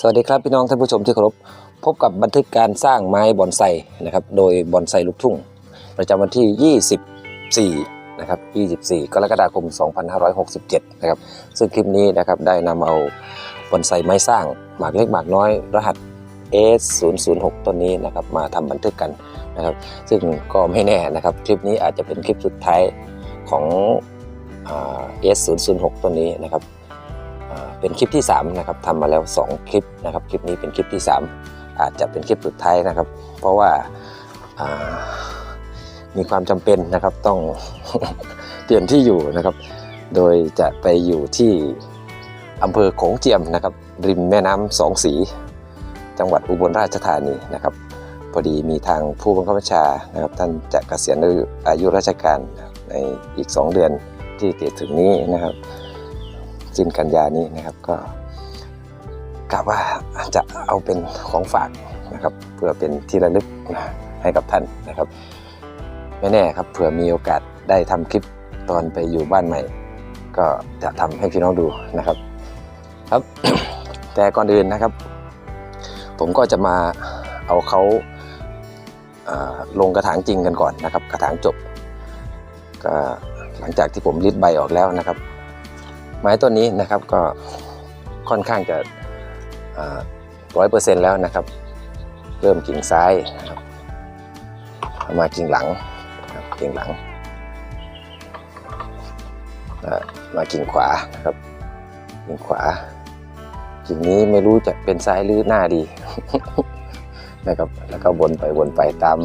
สวัสดีครับพี่น้องท่านผู้ชมที่เคารพพบกับบันทึกการสร้างไม้บอนไซนะครับโดยบอนไซลูกทุ่ง ประจำวันที่ 24นะครับ24 กรกฎาคม 2567นะครับซึ่งคลิปนี้นะครับได้นำเอาบอนไซไม้สร้างหมากเล็กหมากน้อยรหัส S006 ต้นนี้นะครับมาทำบันทึกกันนะครับซึ่งก็ไม่แน่นะครับคลิปนี้อาจจะเป็นคลิปสุดท้ายของอ่า S006 ต้นนี้นะครับ เป็นคลิปที่3นะครับทำมาแล้ว 2 คลิปนะครับ คลิปนี้เป็นคลิปที่ 3 อาจจะเป็นคลิปสุดท้ายนะครับ เพราะว่าามีความจำเป็นนะครับต้องเปลี่ยนที่อยู่นะครับ โดยจะไปอยู่ที่อำเภอโขงเจียมนะครับ ริมแม่น้ำสองสี จังหวัดอุบลราชธานีนะครับพอดีมีทางผู้บังคับบัญชานะครับ ท่านจะเกษียณอายุราชการในอีก 2 เดือนที่จะถึงนี้นะครับ สิ้นกันยานี้นะครับก็กะว่าจะเอาเป็นของฝากนะครับ เพื่อเป็นที่ระลึกนะให้กับท่านนะครับไม่แน่ครับเผื่อมีโอกาสได้ทำคลิปตอนไปอยู่บ้านใหม่ ก็จะทำให้พี่น้องดูนะครับ ครับ แต่ก่อนอื่นนะครับ ผมก็จะมาเอาเขาอ่าลงกระถางจริงกันก่อนนะครับ กระถางจบก็หลังจากที่ผมริดใบออกแล้วนะครับ ไม้ต้นนี้นะครับก็ค่อนข้างจะร้อยเปอร์เซ็นต์แล้วนะครับ เริ่มกิ่งซ้ายนะครับมากิ่งหลังกิ่งหลัง มากิ่งขวานะครับกิ่งขวากิ่งนี้ไม่รู้จะเป็นซ้ายหรือหน้าดีนะครับแล้วก็วนไปวนไปตาม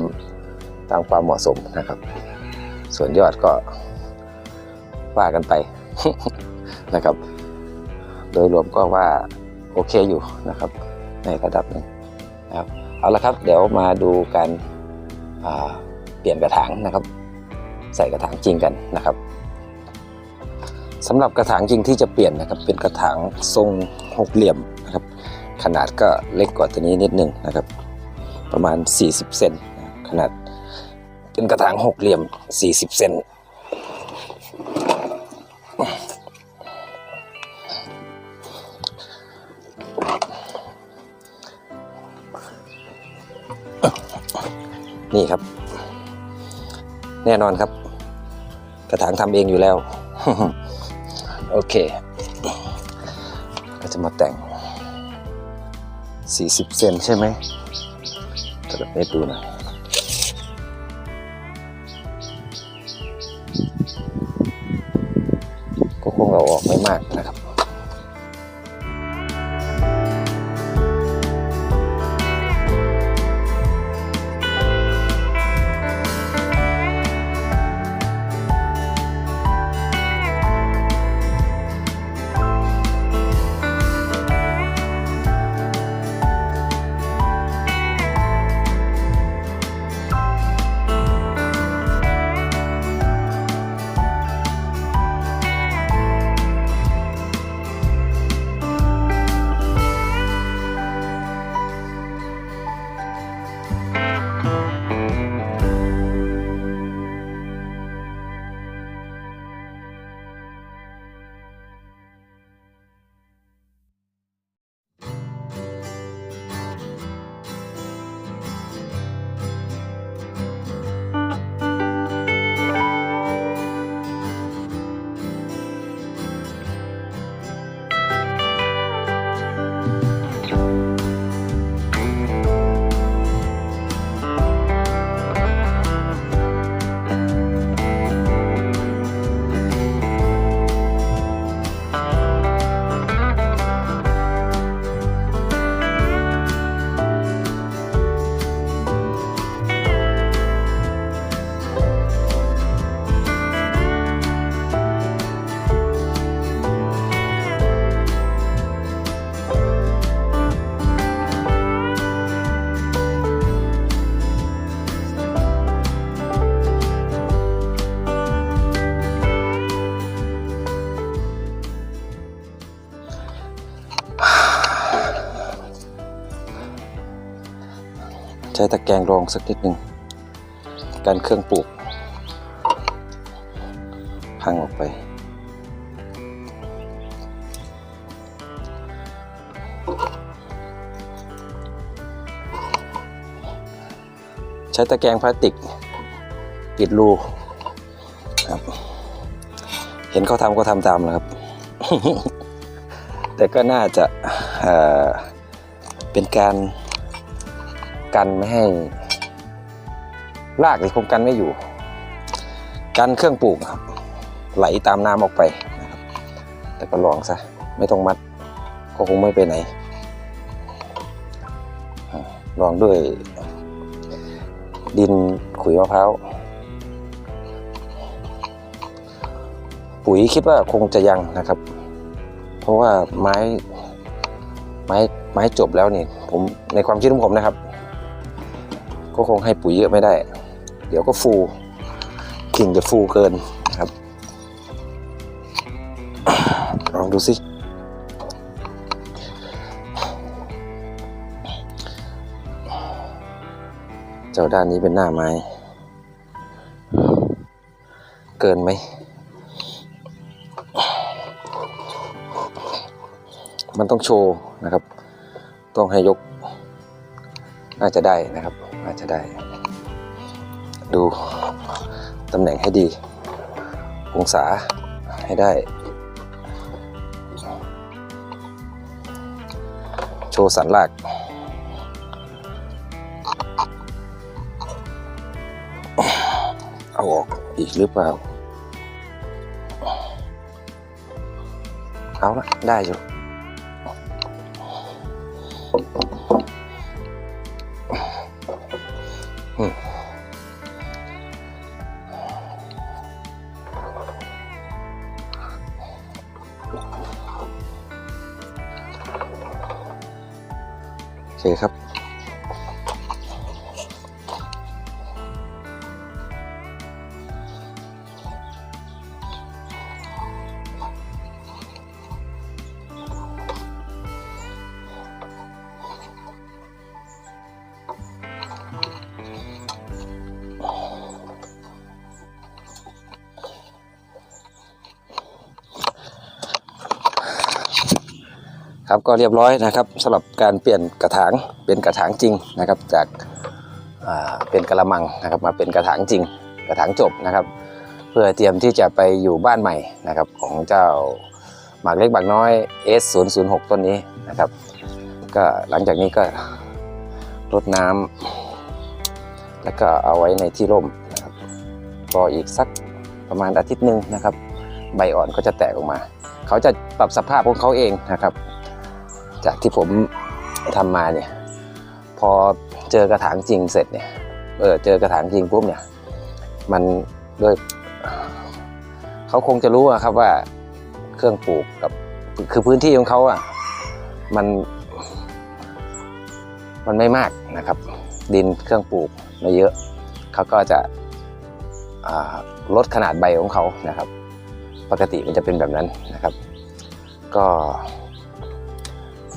ตามความเหมาะสมนะครับ ส่วนยอดก็ว่ากันไป นะครับ โดยรวมก็ว่าโอเคอยู่นะครับ ในระดับหนึ่งนะครับเอาละครับ เดี๋ยวมาดูการเปลี่ยนกระถางนะครับ ใส่กระถางจริงกันนะครับสำหรับกระถางจริงที่จะเปลี่ยนนะครับ เป็นกระถางทรงหกเหลี่ยมนะครับ ขนาดก็เล็กกว่าตัวนี้นิดหนึงนะครับ ประมาณ 40 เซนขนาดเป็นกระถางหกเหลี่ยม 40 เซน นี่ครับ แน่นอนครับ กระถางทำเองอยู่แล้ว โอเค ก็จะมาแต่ง 40 เซนใช่ไหมจะแบบนี้ดูหนะอยก็คงเอาออกไม่มากนะครับ ใช้ตะแกรงรองสักนิดหนึ่งการเครื่องปลูกพังออกไป ใช้ตะแกรงพลาสติกปิดรูครับ เห็นเขาทำก็ทำตามนะครับ แต่ก็น่าจะเป็นการ กันไม่ให้รากที่คงกันไม่อยู่ กันเครื่องปลูกครับ ไหลตามน้ำออกไปนะครับ แต่ก็ลองซะไม่ต้องมัดก็คงไม่ไปไหน ลองด้วยดินขุยมะพร้าวปุ๋ยคิดว่าคงจะยังนะครับ เพราะว่าไม้ไม้ไม้จบแล้วนี่ผมในความคิดของผมนะครับ ก็คงให้ปุ๋ยเยอะไม่ได้ เดี๋ยวก็ฟูกิ่งจะฟูเกินนะครับ ลองดูสิเจ้าด้านนี้เป็นหน้าไม้ เกินไหม มันต้องโชว์นะครับ ต้องให้ยก น่าจะได้นะครับ น่าจะได้ ดูตำแหน่งให้ดี องศาให้ได้ โชว์สันหลักเอาออกอีกหรือเปล่า เอาละได้อยู่ โอเคครับ ครับก็เรียบร้อยนะครับสำหรับการเปลี่ยนกระถางเป็นกระถางจริงนะครับ จากเป็นกระมังนะครับมาเป็นกระถางจริง กระถางจบนะครับ เพื่อเตรียมที่จะไปอยู่บ้านใหม่นะครับของเจ้าหมากเล็กหมากน้อย S 0 0 6 ต้นนี้นะครับ ก็หลังจากนี้ก็รดน้ำแล้วก็เอาไว้ในที่ร่มนะครับรออีกสักประมาณอาทิตย์หนึ่งนะครับ ใบอ่อนก็จะแตกออกมา เขาจะปรับสภาพของเขาเองนะครับ จากที่ผมทำมาเนี่ย พอเจอกระถางจริงเสร็จเนี่ยเออเจอกระถางจริงปุ๊บเนี่ย มันด้วยเขาคงจะรู้อะครับว่าเครื่องปลูกกับคือพื้นที่ของเขาอะมัน มันไม่มากนะครับ ดินเครื่องปลูกไม่เยอะเขาก็จะลดขนาดใบของเขานะครับ ปกติมันจะเป็นแบบนั้นนะครับ ก็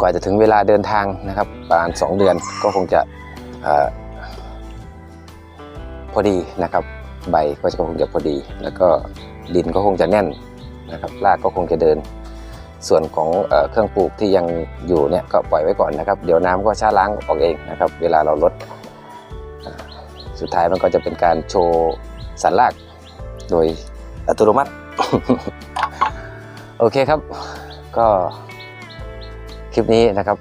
กว่าจะถึงเวลาเดินทางนะครับ ประมาณ 2 เดือนก็คงจะอพอดีนะครับ ใบก็จะคงจะพอดี แล้วก็ดินก็คงจะแน่นนะครับรากก็คงจะเดิน ส่วนของเอเครื่องปลูกที่ยังอยู่เนี่ยก็ปล่อยไว้ก่อนนะครับ เดี๋ยวน้ำก็ช้าล้างออกเองนะครับ เวลาเราลดสุดท้ายมันก็จะเป็นการโชว์สันรากโดยอัตโนมัติ โอเคครับ ก็ คลิปนี้นะครับ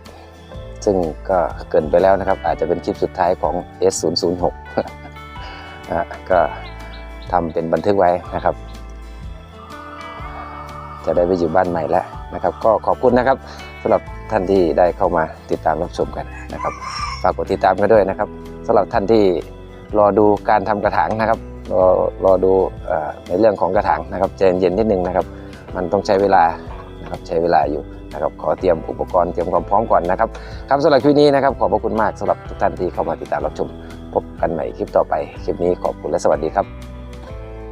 ซึ่งก็เกินไปแล้วนะครับ อาจจะเป็นคลิปสุดท้ายของ S 0 0 6นะฮะก็ทำเป็นบันทึกไว้นะครับ จะได้ไปอยู่บ้านใหม่แล้วนะครับ ก็ขอบคุณนะครับสำหรับท่านที่ได้เข้ามาติดตามรับชมกันนะครับ ฝากกดติดตามกันด้วยนะครับสำหรับท่านที่รอดูการทำกระถางนะครับรอรอดูเอ่อในเรื่องของกระถางนะครับใจเย็นนิดนึงนะครับ มันต้องใช้เวลานะครับใช้เวลาอยู่ นะครับขอเตรียมอุปกรณ์เตรียมความพร้อมก่อนนะครับครับสำหรับคลิปนี้นะครับขอบพระคุณมากสำหรับทุกท่านที่เข้ามาติดตามรับชม พบกันใหม่คลิปต่อไป คลิปนี้ขอบคุณและสวัสดีครับ